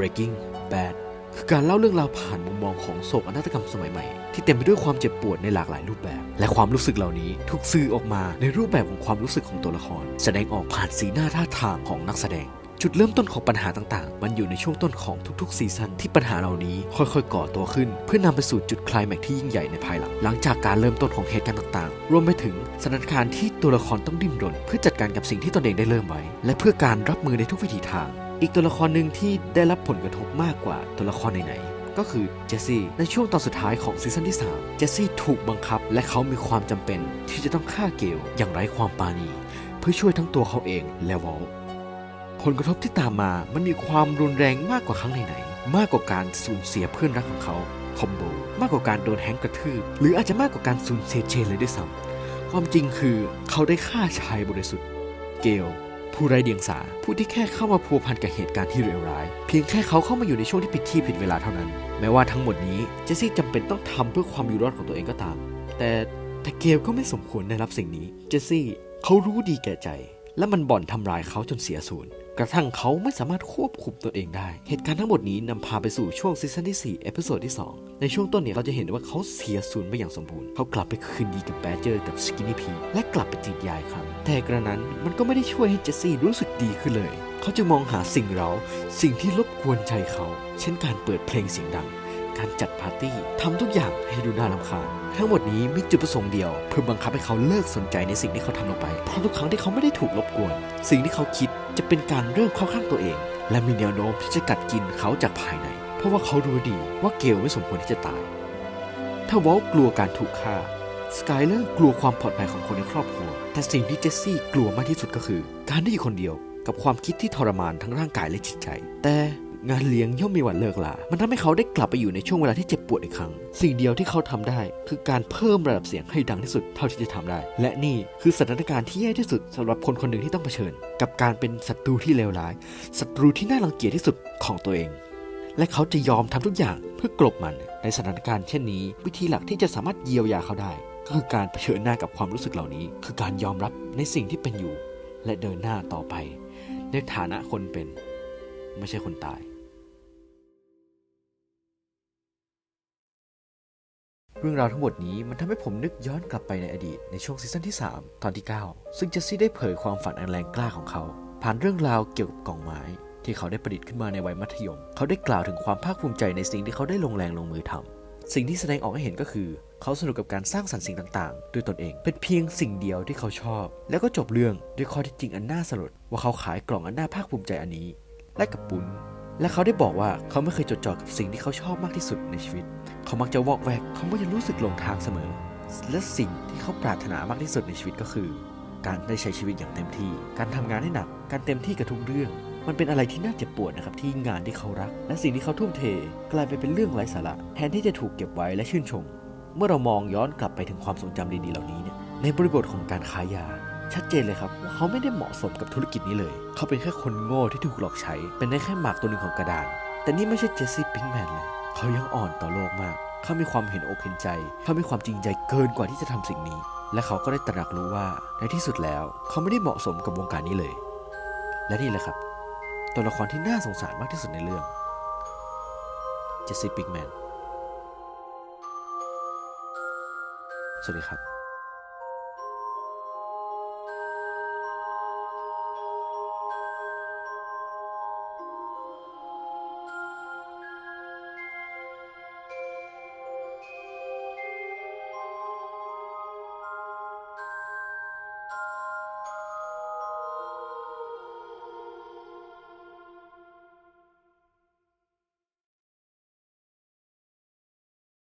Breaking Bad คือการเล่าเรื่องราวผ่านมุมมองของโศกนาฏกรรมสมัยใหม่ ที่เต็มไปด้วยความเจ็บปวดในหลากหลายรูปแบบ และความรู้สึกเหล่านี้ถูกสื่อออกมาในรูปแบบของความรู้สึกของตัวละคร แสดงออกผ่านสีหน้าท่าทางของนักแสดง จุดเริ่มต้นของปัญหาต่างๆ มันอยู่ในช่วงต้นของทุกๆซีซั่นที่ปัญหาเหล่านี้ค่อยๆ ก่อตัวขึ้น เพื่อนำไปสู่จุดคลายแม็กซ์ที่ยิ่งใหญ่ในภายหลัง หลังจากการเริ่มต้นของเหตุการณ์ต่างๆ รวมไปถึงสถานการณ์ที่ตัวละครต้องดิ้นรน เพื่อจัดการกับสิ่งที่ตนเองได้เริ่มไว้ และเพื่อการรับมือในทุกวิถีทาง อีกตัวละครหนึ่งที่ได้รับผลกระทบมากกว่าตัวละครไหนๆก็คือเจสซี่ในช่วงตอนสุดท้ายของซีซั่นที่ 3 เจสซี่ถูกบังคับ และเขามีความจำเป็นที่จะต้องฆ่าเกลอย่างไร้ความปราณี เพื่อช่วยทั้งตัวเขาเองและวอลผลกระทบที่ตามมามันมีความรุนแรงมากกว่าครั้งไหนๆมากกว่าการสูญเสียเพื่อนรักของเขาคอมโบมากกว่าการโดนแฮงก์กระทืบหรืออาจจะมากกว่าการสูญเสียเชนเลยด้วยซ้ำความจริงคือเขาได้ฆ่าชายบริสุทธิ์ เกล ผู้ไร้เดียงสา ผู้ที่แค่เข้ามาพัวพันกับเหตุการณ์ที่เลวร้าย เพียงแค่เขาเข้ามาอยู่ในช่วงที่ผิดที่ผิดเวลาเท่านั้น แม้ว่าทั้งหมดนี้เจสซี่จำเป็นต้องทำเพื่อความอยู่รอดของตัวเองก็ตาม แต่แต่เกลก็ไม่สมควรได้รับสิ่งนี้ เจสซี่เขารู้ดีแก่ใจ และมันบ่อนทำลายเขาจนเสียศูนย์กระทั่งเขาไม่สามารถควบคุมตัวเองได้ เหตุการณ์ทั้งหมดนี้นำพาไปสู่ช่วงซีซั่นที่4เอพิโซดที่ 2 ในช่วงต้นเนี่ย เราจะเห็นว่าเขาเสียศูนย์ไปอย่างสมบูรณ์ เขากลับไปคืนดีกับแบดเจอร์กับสกินนี่พีและกลับไปจีบยายครั้งแต่กระนั้นมันก็ไม่ได้ช่วยให้เจสซี่รู้สึกดีขึ้นเลย เขาจะมองหาสิ่งเรา สิ่งที่รบกวนใจเขา เช่นการเปิดเพลงเสียงดัง การจัดปาร์ตี้ทำทุกอย่างให้ดูน่ารำคาญทั้งหมดนี้มีจุดประสงค์เดียว เพื่อบังคับให้เขาเลิกสนใจในสิ่งที่เขาทำลงไป เพราะทุกครั้งที่เขาไม่ได้ถูกรบกวน สิ่งที่เขาคิดจะเป็นการเริ่มเข้าข้างตัวเอง และมีแนวโน้มที่จะกัดกินเขาจากภายใน เพราะว่าเขารู้ดีว่าเกลไม่สมควรที่จะตาย ถ้าวอลกลัวการถูกฆ่าสกายเลอร์กลัวความปลอดภัยของคนในครอบครัว แต่สิ่งที่เจสซี่กลัวมากที่สุดก็คือ การได้อยู่คนเดียวกับความคิดที่ทรมานทั้งร่างกายและจิตใจ แต่ งานเลี้ยงย่อมมีวันเลิกลา มันทำให้เขาได้กลับไปอยู่ในช่วงเวลาที่เจ็บปวดอีกครั้ง สิ่งเดียวที่เขาทำได้ คือการเพิ่มระดับเสียงให้ดังที่สุดเท่าที่จะทำได้ และนี่คือสถานการณ์ที่แย่ที่สุดสำหรับคนคนหนึ่งที่ต้องเผชิญ กับการเป็นศัตรูที่เลวร้าย ศัตรูที่น่ารังเกียจที่สุดของตัวเอง และเขาจะยอมทำทุกอย่างเพื่อกลบมัน ในสถานการณ์เช่นนี้ วิธีหลักที่จะสามารถเยียวยาเขาได้ ก็คือการเผชิญหน้ากับความรู้สึกเหล่านี้ คือการยอมรับในสิ่งที่เป็นอยู่ และเดินหน้าต่อไป ในฐานะคนเป็น ไม่ใช่คนตาย เรื่องราวทั้งหมดนี้มันทำให้ผมนึกย้อนกลับไปในอดีตในช่วงซีซั่นที่ 3 ตอนที่ 9 ซึ่งเจสซี่ได้เผยความฝันอันแรงกล้าของเขา ผ่านเรื่องราวเกี่ยวกับกล่องไม้ ที่เขาได้ประดิษฐ์ขึ้นมาในวัยมัธยม เขาได้กล่าวถึงความภาคภูมิใจในสิ่งที่เขาได้ลงแรงลงมือทำสิ่งที่แสดงออกให้เห็นก็คือ เขาสนุกกับการสร้างสรรค์สิ่งต่างๆ ด้วยตนเอง เป็นเพียงสิ่งเดียวที่เขาชอบ แล้วก็จบเรื่องด้วยข้อเท็จจริงอันน่าสลดว่าเขาขายกล่องอันน่าภาคภูมิใจอันนี้ และกับปุ้น และเขาได้บอกว่าเขาไม่เคยจดจ่อกับสิ่งที่เขาชอบมากที่สุดในชีวิต เขามักจะวอกแวกเขามักจะรู้สึกหลงทางเสมอ และสิ่งที่เขาปรารถนามากที่สุดในชีวิตก็คือ การได้ใช้ชีวิตอย่างเต็มที่ การทำงานให้หนัก การเต็มที่กับทุกเรื่อง มันเป็นอะไรที่น่าเจ็บปวดนะครับที่งานที่เขารัก และสิ่งที่เขาทุ่มเท กลายไปเป็นเรื่องไร้สาระแทนที่จะถูกเก็บไว้และชื่นชม เมื่อเรามองย้อนกลับไปถึงความทรงจำดีๆเหล่านี้เนี่ยในบริบทของการขายยา ชัดเจนเลยครับว่าเขาไม่ได้เหมาะสมกับธุรกิจนี้เลย เขาเป็นแค่คนโง่ที่ถูกหลอกใช้ เป็นได้แค่หมากตัวหนึ่งของกระดาน แต่นี่ไม่ใช่เจสซี่พิงแมนเลย เขายังอ่อนต่อโลกมาก เขามีความเห็นอกเห็นใจ เขามีความจริงใจเกินกว่าที่จะทำสิ่งนี้ และเขาก็ได้ตระหนักรู้ว่าในที่สุดแล้ว เขาไม่ได้เหมาะสมกับวงการนี้เลย และนี่แหละครับ ตัวละครที่น่าสงสารมากที่สุดในเรื่อง เจสซี่พิงแมน สวัสดีครับ